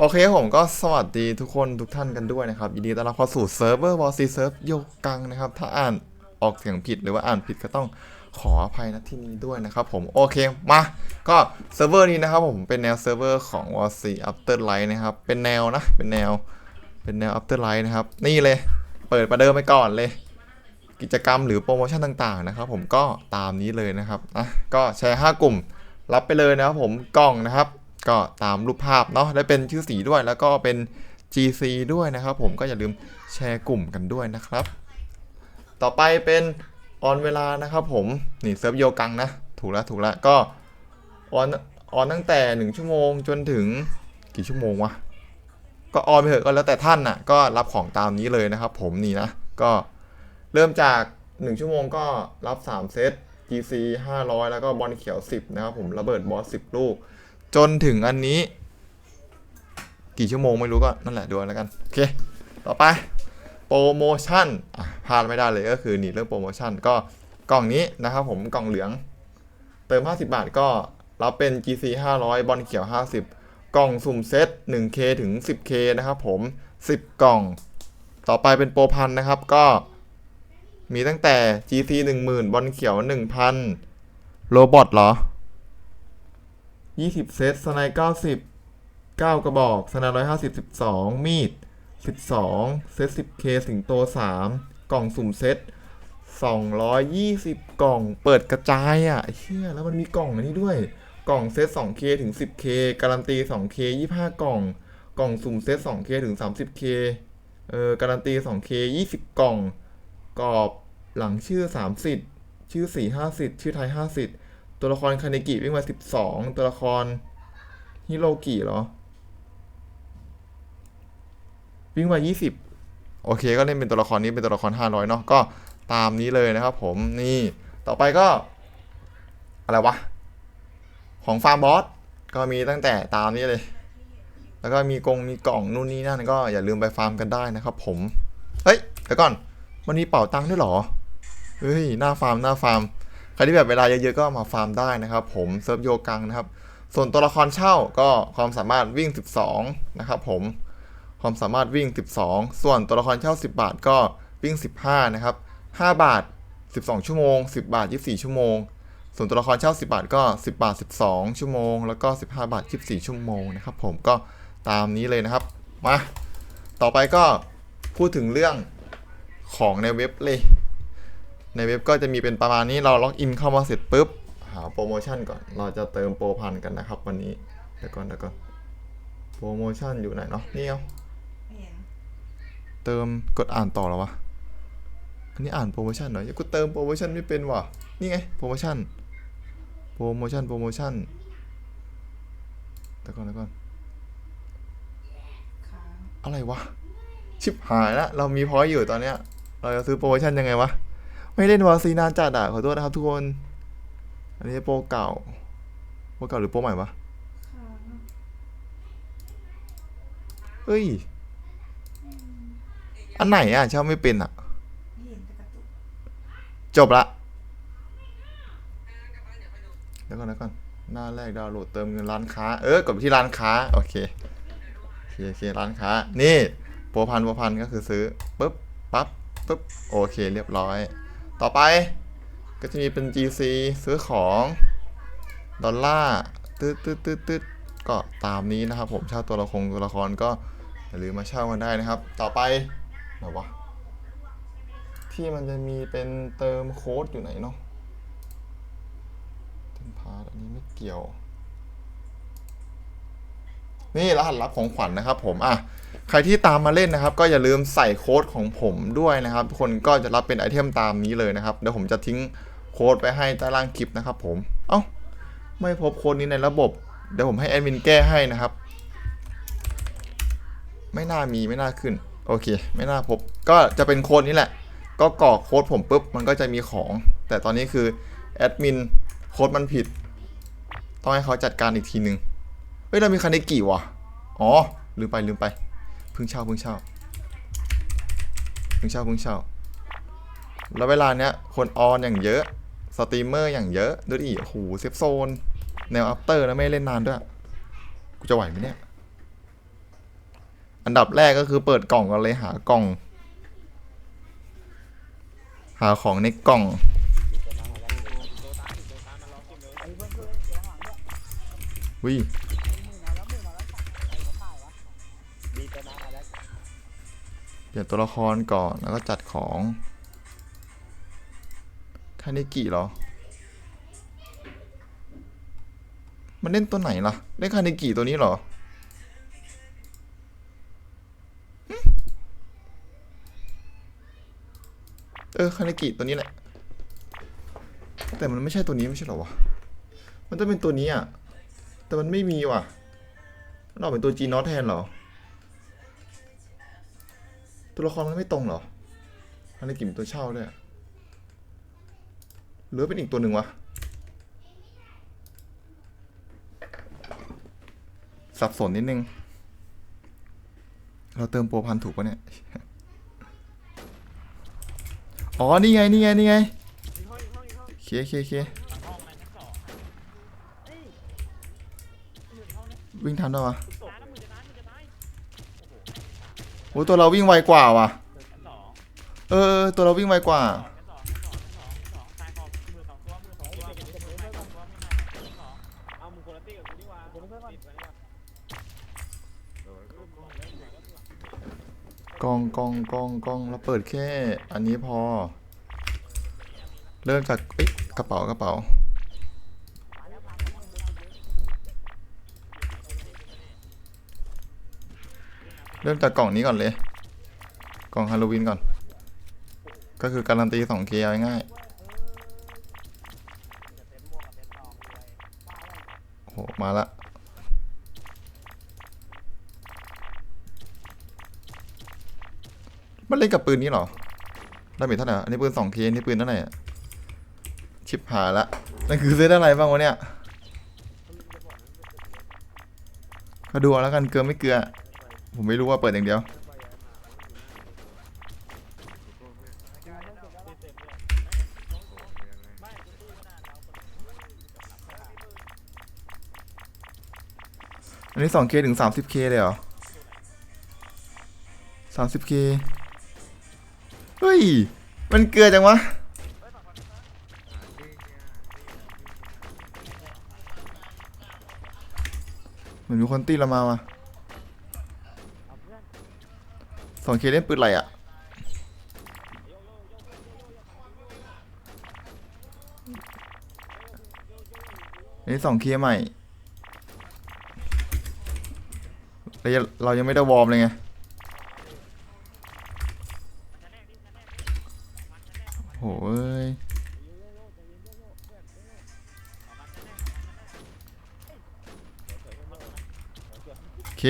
โอเคผมก็สวัสดีทุกคนทุกท่านกันด้วยนะครับยินดีต้อนรับเข้าสู่เซิร์ฟเวอร์วอซีเซิร์ฟโยกังนะครับ ถ้าอ่านออกเสียงผิดหรือว่าอ่านผิดก็ต้องขออภัยณที่นี้ด้วยนะครับผมโอเคมาก็เซิร์ฟเวอร์นี้นะครับผมเป็นแนวเซิร์ฟเวอร์ของ w a r c Afterlight นะครับ เป็นแนวนะ เป็นแนวเป็นแนว Afterlight นะครับ นี่เลยเปิดประเดิมไปก่อนเลย กิจกรรมหรือโปรโมชั่นต่างๆนะครับผมก็ตามนี้เลยนะครับนะก็แชร์ 5 กลุ่มรับไปเลยนะครับผมกล่องนะครับ ก็ตามรูปภาพเนาะและเป็นชื่อสีด้วยแล้วก็เป็น GC ด้วยนะครับ ผมก็อย่าลืมแชร์กลุ่มกันด้วยนะครับ ต่อไปเป็นออนเวลานะครับ ผมนี่เซิร์ฟโยกังนะ ถูกแล้วถูกแล้วก็ออนออนตั้งแต่ 1 ชั่วโมงจนถึงกี่ชั่วโมงวะก็ออนไปเถอะก็แล้วแต่ท่านน่ะก็รับของตามนี้เลยนะครับ ผมนี่นะก็เริ่มจาก 1 ชั่วโมงก็รับ 3 เซต GC 500 แล้วก็บอลเขียว 10 นะครับผมระเบิดบอส 10 ลูก จนถึงอันนี้ กี่ชั่วโมงไม่รู้ก็นั่นแหละดูแล้วกันโอเคต่อไปโปรโมชั่นพลาดไม่ได้เลยก็คือนี่เรื่องโปรโมชั่นก็กล่องนี้นะครับผมกล่องเหลือง เติม 50 บาทก็รับเป็น GC 500 บอลเขียว 50 กล่องสุ่มเซต 1K ถึง 10K นะครับผม 10 กล่อง ต่อไปเป็นโปรพันนะครับก็มีตั้งแต่ GC 10,000 บอลเขียว 1,000 โรบอทเหรอ 20เซตสไนเก้าสิบเก้ากระบอกสไนร้อยห้าสิบสิบสองมีดสิบสองเซตสิบเคสิงโตสามกล่องสุ่มเซตสองร้อยยี่สิบกล่องเปิดกระจายอะเฮียแล้วมันมีกล่องอันนี้ด้วย กล่องเซต 2K ถึง 10K การันตี 2K 25กล่อง กล่องสุ่มเซต 2K ถึง 30K เออการันตี 2K 20กล่อง กรอบหลังชื่อ30ชื่อ4 50ชื่อไทย50 ตัวละครคาเนกิวิ่งมา 12 ตัวละครฮิโรกิเหรอ วิ่งมา 20 โอเค ก็เล่นเป็นตัวละครนี้เป็นตัวละคร 500 เนาะก็ตามนี้เลยนะครับผมนี่ต่อไปก็ อะไรวะ ของฟาร์มบอสก็มีตั้งแต่ตามนี้เลย แล้วก็มีกงมีกล่องนู่นนี่นั่นก็อย่าลืมไปฟาร์มกันได้นะครับผม เฮ้ยเดี๋ยวก่อน มันมีเป่าตังค์ด้วยหรอ เฮ้ย หน้าฟาร์มหน้าฟาร์ม ใครที่แบบเวลาเยอะๆก็มาฟาร์มได้นะครับ ผมเซิร์ฟโยกังนะครับ ส่วนตัวละครเช่าก็ความสามารถวิ่ง 12 นะครับผมความสามารถวิ่ง 12 ส่วนตัวละครเช่า 10 บาทก็วิ่ง 15 นะครับ 5 บาท 12 ชั่วโมง 10 บาท 24 ชั่วโมง ส่วนตัวละครเช่า 10 บาทก็ 10 บาท 12 ชั่วโมง แล้วก็ 15 บาท 24 ชั่วโมงนะครับผมก็ตามนี้เลยนะครับ มา ต่อไปก็พูดถึงเรื่องของในเว็บเลย ในเว็บก็จะมีเป็นประมาณนี้เราล็อกอินเข้ามาเสร็จปุ๊บ หาโปรโมชั่นก่อน เราจะเติมโปรพันกันนะครับ วันนี้เดี๋ยวก่อนเดี๋ยวก่อนโปรโมชั่นอยู่ไหนเนาะนี่เอาเติมกดอ่านต่อแล้ววะอันนี้อ่านโปรโมชั่นหน่อยกูเติมโปรโมชั่นไม่เป็นว่ะนี่ไงโปรโมชั่นโปรโมชั่นโปรโมชั่นเดี๋ยวก่อนเดี๋ยวก่อนอะไรวะชิบหายละเรามีพอยต์อยู่ตอนเนี้ย เราจะซื้อโปรโมชั่นยังไงวะ ไม่เล่นวอร์ซีนานจัดอะขอโทษนะครับทุกคน อันนี้โปรเก่า โปรเก่าหรือโปรใหม่วะเฮ้ย อันไหนอะเช่าไม่เป็นอะ จบละ เดี๋ยวก่อนเดี๋ยวก่อน หน้าแรกดาวน์โหลดเติมเงินร้านค้า เออกดไปที่ร้านค้า โอเค โอเคโอเคร้านค้า นี่โปรพันโปรพันก็คือซื้อปุ๊บ ปั๊บปุ๊บ โอเค เรียบร้อย ต่อไปก็จะมีเป็น GC ซื้อของดอลลาร์ตืดตืดตืดตืดก็ตามนี้นะครับ ผมเช่าตัวละครตัวละครก็อย่าลืมมาเช่ากันได้นะครับ ต่อไปไหนวะที่มันจะมีเป็นเติมโค้ดอยู่ไหนเนาะเติมพาร์ทอันนี้ไม่เกี่ยว นี่รหัสลับของขวัญนะครับผมอะ ใครที่ตามมาเล่นนะครับ ก็อย่าลืมใส่โค้ดของผมด้วยนะครับทุกคนก็จะรับเป็นไอเทมตามนี้เลยนะครับเดี๋ยวผมจะทิ้งโค้ดไปให้ใต้ล่างคลิปนะครับผม เอ้า ไม่พบโค้ดนี้ในระบบ เดี๋ยวผมให้แอดมินแก้ให้นะครับ ไม่น่ามีไม่น่าขึ้น โอเค ไม่น่าพบ ก็จะเป็นโค้ดนี้แหละ ก็กรอกโค้ดผมปุ๊บ มันก็จะมีของ แต่ตอนนี้คือแอดมินโค้ดมันผิด ต้องให้เขาจัดการอีกทีนึง เฮ้ย เรามีคาเนกิว่ะอ๋อ ลืมไปลืมไป พิ่งเช่าเพิ่งเช่าเพิ่งเช่าเพิ่งเช่า แล้วเวลาเนี้ยคนออนอย่างเยอะ สตรีมเมอร์อย่างเยอะ ดูดิโอ้โหเซฟโซน แนวอัปเตอร์แล้วไม่เล่นนานด้วย กูจะไหวไหมเนี่ย อันดับแรกก็คือเปิดกล่องกันเลยหากล่อง หาของในกล่องวิเลี่ยนตัวละครก่อนแล้วก็จัดของคาเนกิเหรอ มันเล่นตัวไหนล่ะ เล่นคาเนกิตัวนี้เหรอ เออคาเนกิตัวนี้แหละ แต่มันไม่ใช่ตัวนี้ไม่ใช่หรอวะ มันต้องเป็นตัวนี้อะ แต่มันไม่มีว่ะมันอเป็นตัวจีนอตแทนเหรอ ตัวละครมันไม่ตรงเหรอคาเนกิเป็นตัวเช่าด้วยหรือเป็นอีกตัวหนึ่งวะสับสนนิดนึง เราเติมโปรพันถูกปะเนี่ย อ๋อ นี่ไง นี่ไง นี่ไงเคเคเควิ่งทันด้วยวะโอ้ยตัวเราวิ่งไวกว่าว่ะเออตัวเราวิ่งไวกว่าเอามึงคนละตี้กับกูนี่หว่าคนละเพื่อนก่อนติดไว้ก่อนกองกองกองกองเราเปิดแค่ อันนี้พอ เริ่มจากเอ๊ะกระเป๋ากระเป๋า เริ่มจากกล่องนี้ก่อนเลย กล่องฮาโลวีนก่อน ก็คือการันตีสองเคเอาง่ายๆโอ้โห มาละมันเล่นกับปืนนี้หรอได้เมจเท่าไหร่อะอันนี้ปืน 2K อันนี่ปืนเท่าไหร่อชิบหายละนั่นคือเซตอะไรบ้างวะเนี่ยก็ดูแล้วกันเกลือไม่เกลือ ผมไม่รู้ว่าเปิดอย่างเดียว อันนี้ 2K ถึง 30K เลยเหรอ 30K เฮ้ย มันเกลือจังวะเหมือนมีคนตีเรามาว่ะ 2K เคเล่นปืนอะไรอะอันนี้ 2K ใหม่เรายังเรายังไม่ได้วอร์มเลยไงโหยโอเค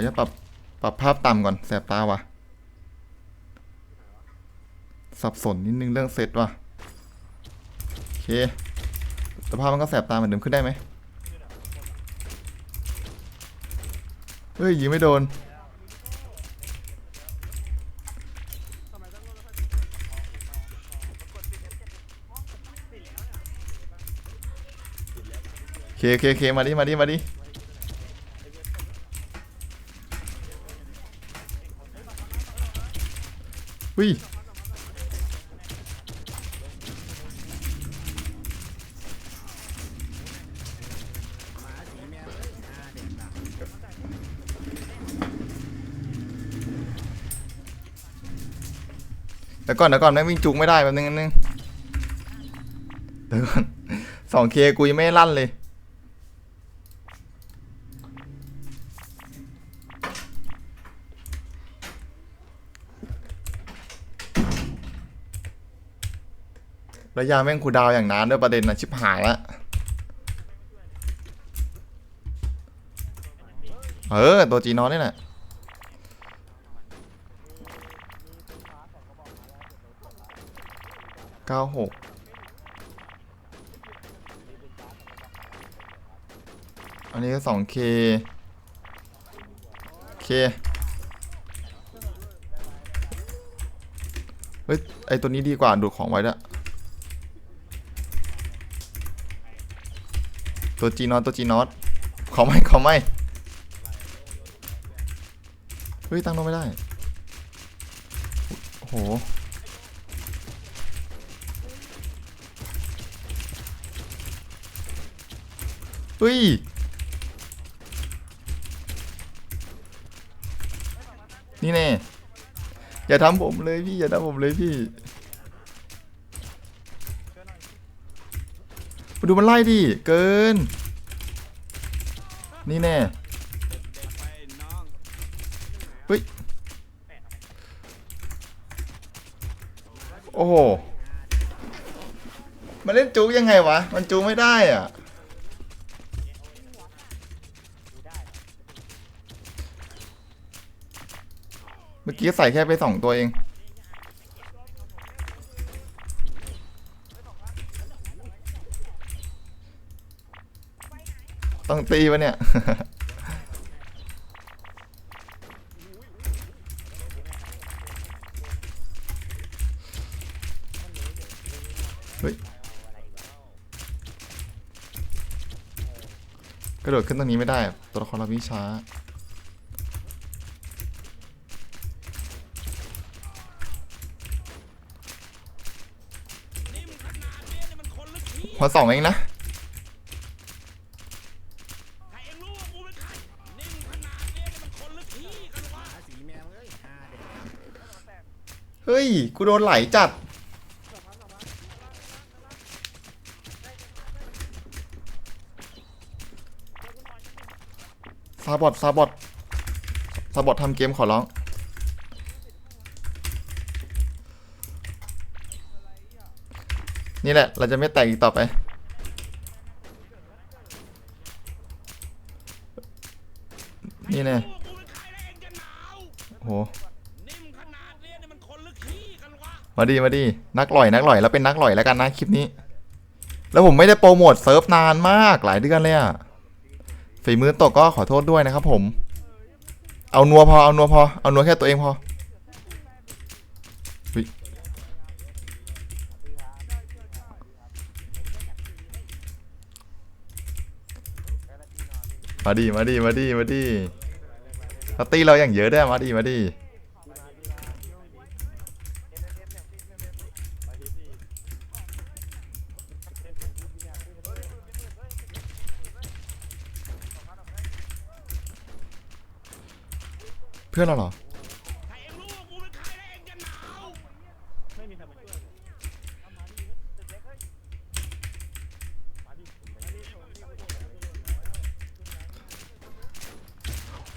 ออนุญาตปรับปรับภาพต่ำก่อน แสบตาว่ะ สับสนนิดนึงเรื่องเซตว่ะ โอเคแต่ภาพมันก็แสบตาเหมือนเดิมขึ้นได้ไหมเฮ้ยยิงไม่โดน โอเคเคเคมาดิ มาดิ มาดิ วิเดี๋ยวก่อนเดี๋ยวก่อนแม่งวิ่งจุกไม่ได้แป๊บนึงนึงเดี๋ยวก่อนสองเคกูยังไม่ลั่นเลย ระยะแม่งคูดาวอย่างนานด้วยประเด็นนะชิบหายละเออ ตัวจีนอนนี่แหละเก้าหกอันนี้ก็สองเคเคเฮ้ย ไอตัวนี้ดีกว่าดูดของไว้ด้ว ตัวจีนอตตัวจีนอตขอไม่ขอไม่เฮ้ยตั้งโนไม่ได้โอ้โหเฮ้ยนี่แน่อย่าทำผมเลยพี่อย่าทำผมเลยพี่ มาดูมันไล่ดิ เกิน นี่แน่ เฮ้ย โอ้โห มันเล่นจูยังไงวะ มันจูไม่ได้อะ เมื่อกี้ใส่แค่ไปสองตัวเอง ตีวะเนี่ย เฮ้ย กระโดดขึ้นตรงนี้ไม่ได้ ตัวละครเราวิ่งช้าพอสองเองนะ กูโดนไหลจัด ซาบอดซาบอดซาบอดทำเกมขอร้อง นี่แหละ เราจะไม่แตกอีกต่อไป นี่แน่โห มาดีมาดีนักหล่อยนักหล่อยแล้วเป็นนักหล่อยแล้วกันนะคลิปนี้ แล้วผมไม่ได้โปรโมทเซิร์ฟนานมากหลายเดือนเลยอะฝีมือตกก็ขอโทษด้วยนะครับ ผม เอานัวพอเอานัวพอเอานัวแค่ตัวเองพอมาดีมาดีมาดีมาดีสตีเราอย่างเยอะได้มาดีมาดี เพื่อนเราเหรอไม่มีใครมาช่วย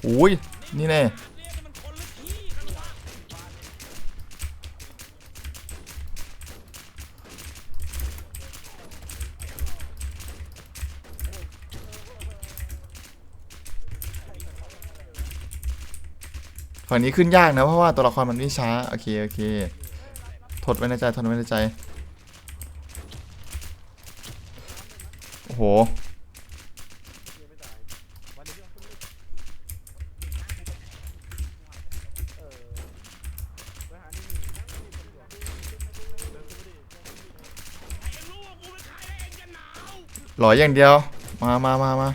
อุ้ยนี่แน่ ฝั่งนี้ขึ้นยากนะเพราะว่าตัวละครมันวิ่งช้าโอเคโอเคทดไว้ในใจทดไว้ในใจโอ้โหหล่ออย่างเดียว มามามามา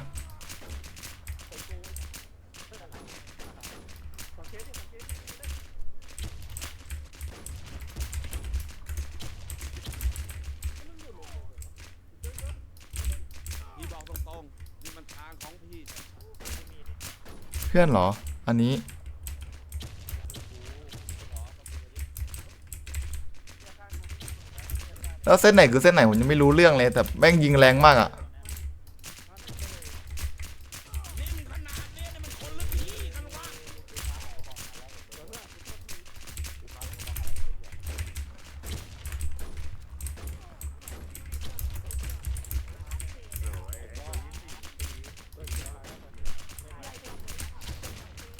พี่บอกตรงๆ นี่มันทางของพี่ เพื่อนเหรอ อันนี้ แล้วเส้นไหนคือเส้นไหนผมยังไม่รู้เรื่องเลย แต่แม่งยิงแรงมากอะ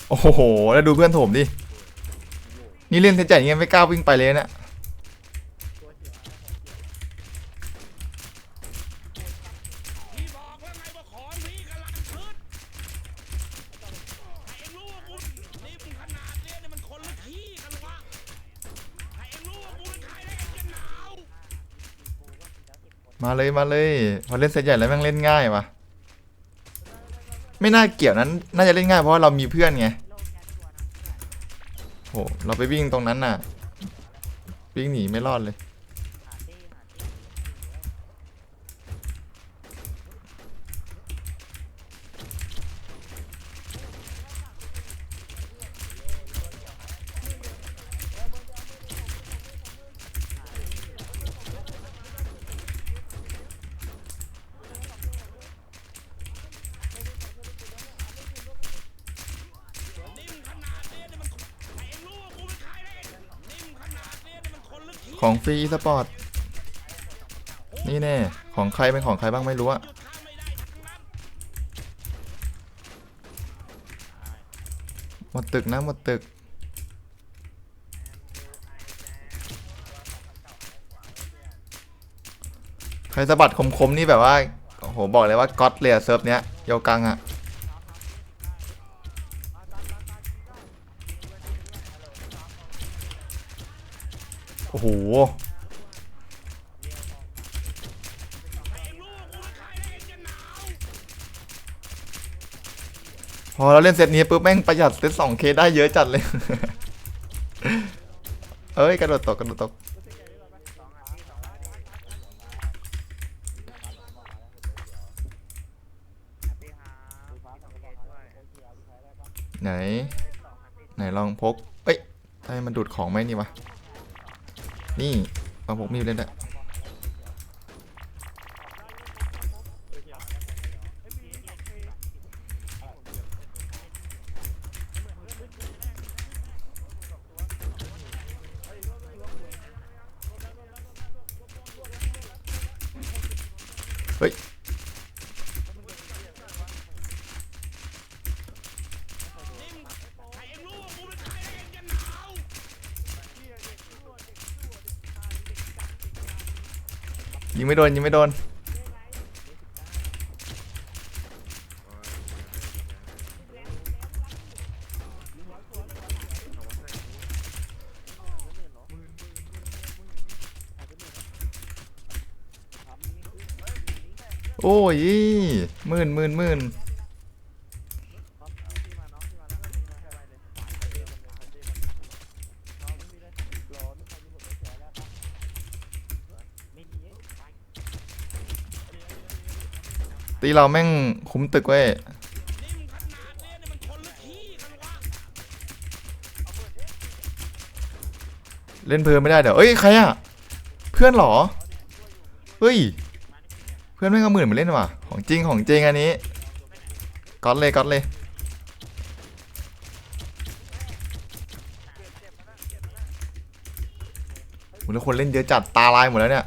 โอ้โห แล้วดูเพื่อนโถมดิ นี่เล่นเทใจังี้ยไม่กล้าวิ่งไปเลยเนะมาเลยมาเลยพอเล่นเซจใหญ่แล้วแม่งเล่นง่ายว่ะ ไม่น่าเกี่ยวนั้น น่าจะเล่นง่ายเพราะว่าเรามีเพื่อนไงโหเราไปวิ่งตรงนั้นน่ะ วิ่งหนีไม่รอดเลย ฟรีสปอร์ต นี่แน่ ของใครเป็นของใครบ้างไม่รู้อะหมดตึกนะหมดตึก ใครสะบัดคมๆนี่แบบว่า โอ้โห บอกเลยว่าก๊อตเลยเซิร์ฟเนี้ยโยกังอะโอ้โห ไอ้เองรู้ว่ากูเป็นใครเลยเองจะห นาวพอเราเล่นเซตนี้ปุ๊บแม่งประหยัดเซต 2K ได้เยอะจัดเลย เอ้ยกระโดดตกกระโดดตก ไหน ไหนลองพก เอ้ยทำไมมันดูดของไหมนี่วะ นี่ลองหกมีเล่นได้ โดนยิงไม่โดน โอ้ยมื่นมื่นมื่น ตีเราแม่งคุ้มตึกเว้ยเล่นเพลินไม่ได้เดี๋ยวเอ้ยใครอะเพื่อนหรอเฮ้ย เพื่อนแม่งเอาหมื่นมาเล่นว่ะของจริงของจริงอันนี้ก๊อตเลยก๊อตเลยโหแล้วคนเล่นเยอะจัดตาลายหมดแล้วเนี่ย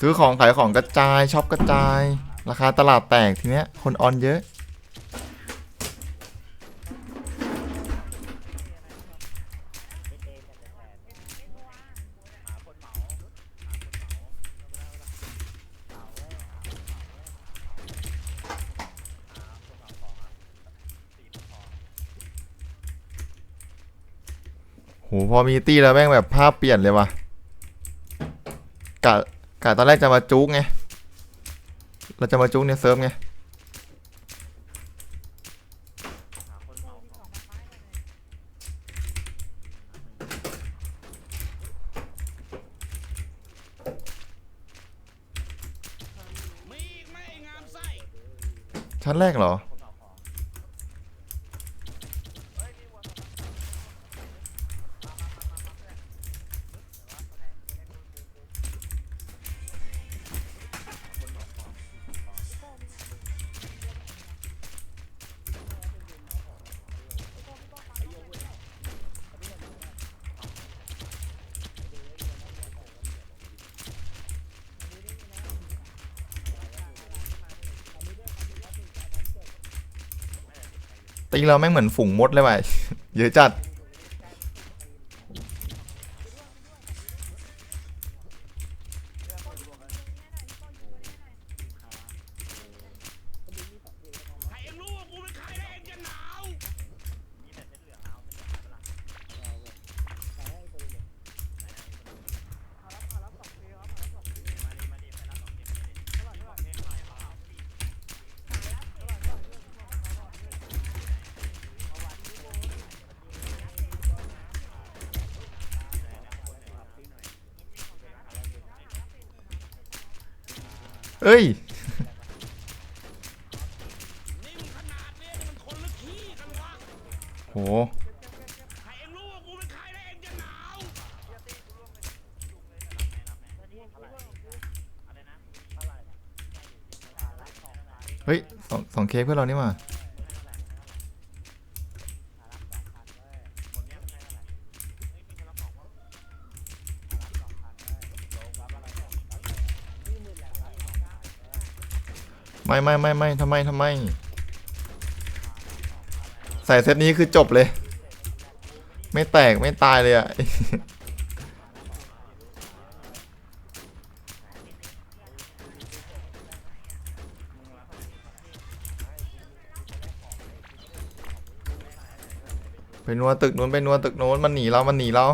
ซื้อของขายของกระจายช็อปกระจาย ราคาตลาดแตกทีเนี้ยคนออนเยอะโหพอมีตี้แล้วแม่งแบบภาพเปลี่ยนเลยว่ะกะ กะตอนแรกจะมาจุกไง เราจะมาจุกเนี่ยเซิร์ฟไงมีอีกไงชั้นแรกเหรอ ตีเราแม่งเหมือนฝูงมดเลยว่ะเยอะจัด เอ้ย โห เฮ้ยสองสองเคเพื่อนเรานี่มา ไม่ไม่ไม่ไม่ทำไมทำไม ใส่เซตนี้คือจบเลย ไม่แตกไม่ตายเลยอะไปนัวตึกนู้นไปนัวตึกนู้นมันหนีเรา มันหนีเรา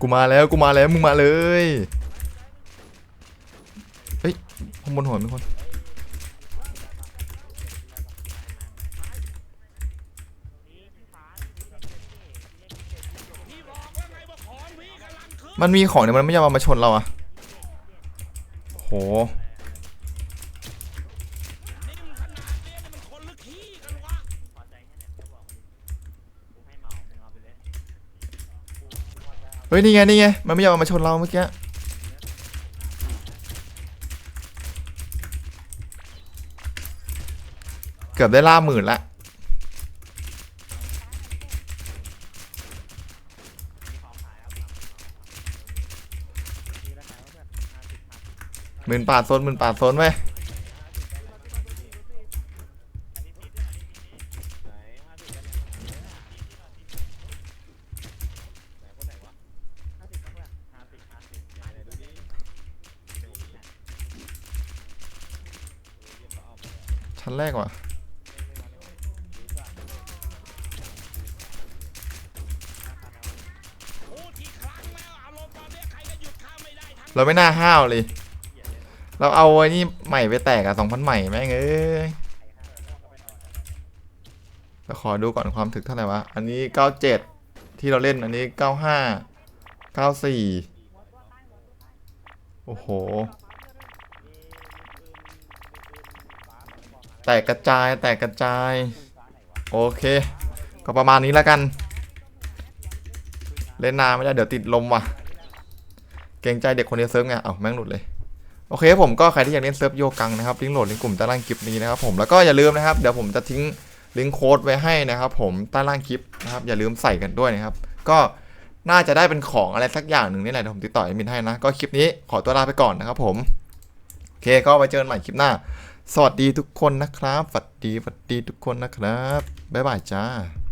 กูมาแล้วกูมาแล้วมึงมาเลยเฮ้ยข้างบนหัวมีคนพี่บอกแล้วไงว่าของพี่กำลังขึ้นมันมีของเนี่ยมันไม่ยอมเอามาชนเราอะ ฮ้ยนี่ไงนี่ไงมันไม่ยอมมาชนเราเมื่อกี้เกือบได้ล่าหมื่นละหมื่นปาดโซนหมื่นปาดโซนไว้ เราไม่น่าห้าวเลย เราเอาไอ้นี่ใหม่ไปแตกอะสองพันใหม่แม่งเอ้ยเดี๋ยวขอดูก่อนความถึกเท่าไหร่วะ อันนี้เก้าเจ็ดที่เราเล่นอันนี้เก้าห้าเก้าสี่โอ้โห แตกกระจายแตกกระจาย โอเค ก็ประมาณนี้แล้วกัน เล่นนานไม่ได้เดี๋ยวติดลมว่ะ กรงใจเด็กคนนี้เซิร์ฟไงเอ้าแม่งหลุดเลยโอเคผมก็ใครที่อยากเล่นเซิร์ฟโยกังนะครับลิงก์โหลดลิงก์กลุ่มใต้ล่างคลิปนี้นะครับผมแล้วก็อย่าลืมนะครับเดี๋ยวผมจะทิ้งลิงก์โค้ดไว้ให้นะครับ ผมใต้ล่างคลิปนะครับอย่าลืมใส่กันด้วยนะครับ ก็น่าจะได้เป็นของอะไรสักอย่างหนึ่งนี่แหละผมติดต่อแอดมินให้นะ ก็คลิปนี้ขอตัวลาไปก่อนนะครับผมโอเคก็ไว้เจอกันใหม่คลิปหน้า สวัสดีทุกคนนะครับสวัสดีสวัสดีทุกคนนะครับบ๊ายบายจ้า